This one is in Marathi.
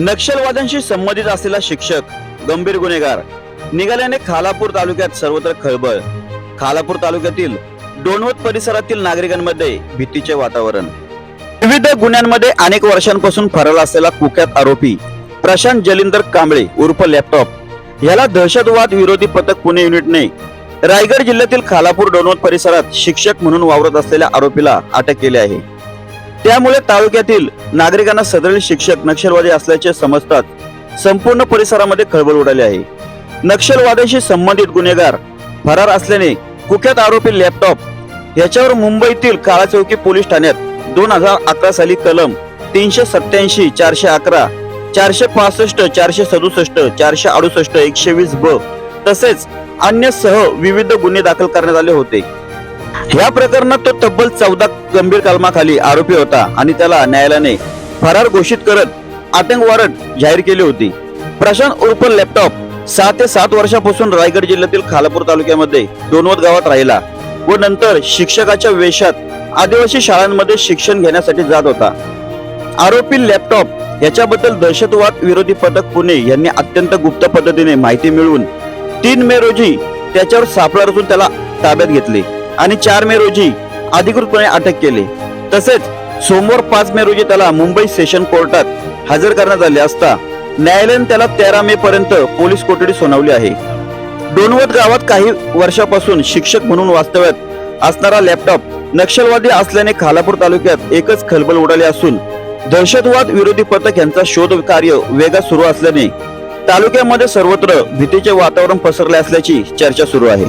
नक्षलवाद्यांशी संबंधित असलेला शिक्षक गंभीर गुन्हेगार. निघाल्याने खालापूर तालुक्यात सर्वत्र खळबळ. खालापूर तालुक्यातील डोणवत परिसरातील नागरिकांमध्ये भीतीचे वातावरण. विविध गुन्ह्यांमध्ये अनेक वर्षांपासून फरार असलेला कुख्यात आरोपी प्रशांत जलिंदर कांबळे उर्फ लॅपटॉप याला दहशतवाद विरोधी पथक पुणे युनिटने रायगड जिल्ह्यातील खालापूर डोणवत परिसरात शिक्षक म्हणून वावरत असलेल्या आरोपीला अटक केली आहे. त्यामुळे तालुक्यातील नागरिकांना सदरील शिक्षक नक्षलवादी असल्याचे समजतात. संपूर्ण परिसरामध्ये खळबळ उडाली आहे. नक्षलवाद्याशी संबंधित गुन्हेगार फरार असल्याने कुख्यात आरोपी लॅपटॉप याच्यावर मुंबईतील काळा चौकी पोलीस ठाण्यात दोन हजार अकरा साली कलम तीनशे सत्याऐंशी चारशे अकरा चारशे पासष्ट चारशे सदुसष्ट चारशे अडुसष्ट एकशे वीस ब तसेच अन्य सह विविध गुन्हे दाखल करण्यात आले होते. या प्रकरणात तो तब्बल चौदा गंभीर कलमाखाली आरोपी होता आणि त्याला न्यायालयाने फरार घोषित करत आतंक वॉरंट जाहीर केली होती. प्रशांत उर्फ लॅपटॉप सहा ते सात वर्षापासून रायगड जिल्ह्यातील खालापूर तालुक्यामध्ये दोनवत गावात राहिला व नंतर शिक्षकाच्या वेशात आदिवासी शाळांमध्ये शिक्षण घेण्यासाठी जात होता. आरोपी लॅपटॉप याच्याबद्दल दहशतवाद विरोधी पथक पुणे यांनी अत्यंत गुप्त पद्धतीने माहिती मिळवून तीन मे रोजी त्याच्यावर सापळा रचून त्याला ताब्यात घेतले. आणि चार मे रोजी अधिकृतपणे अटक केली. तसेच सोमवार पाच मे रोजी त्याला मुंबई सेशन कोर्टात हजर करण्यात आले असता न्यायालयाने त्याला तेरा मे पर्यंत पोलीस कोठडी सुनावली आहे. डोनवत गावात काही वर्षापासून शिक्षक म्हणून वास्तव्यात असणारा लॅपटॉप नक्षलवादी असल्याने खालापूर तालुक्यात एकच खलबल उडाली असून दहशतवाद विरोधी पथक यांचा शोध कार्य वेगात सुरू असल्याने तालुक्यामध्ये सर्वत्र भीतीचे वातावरण पसरले असल्याची चर्चा सुरू आहे.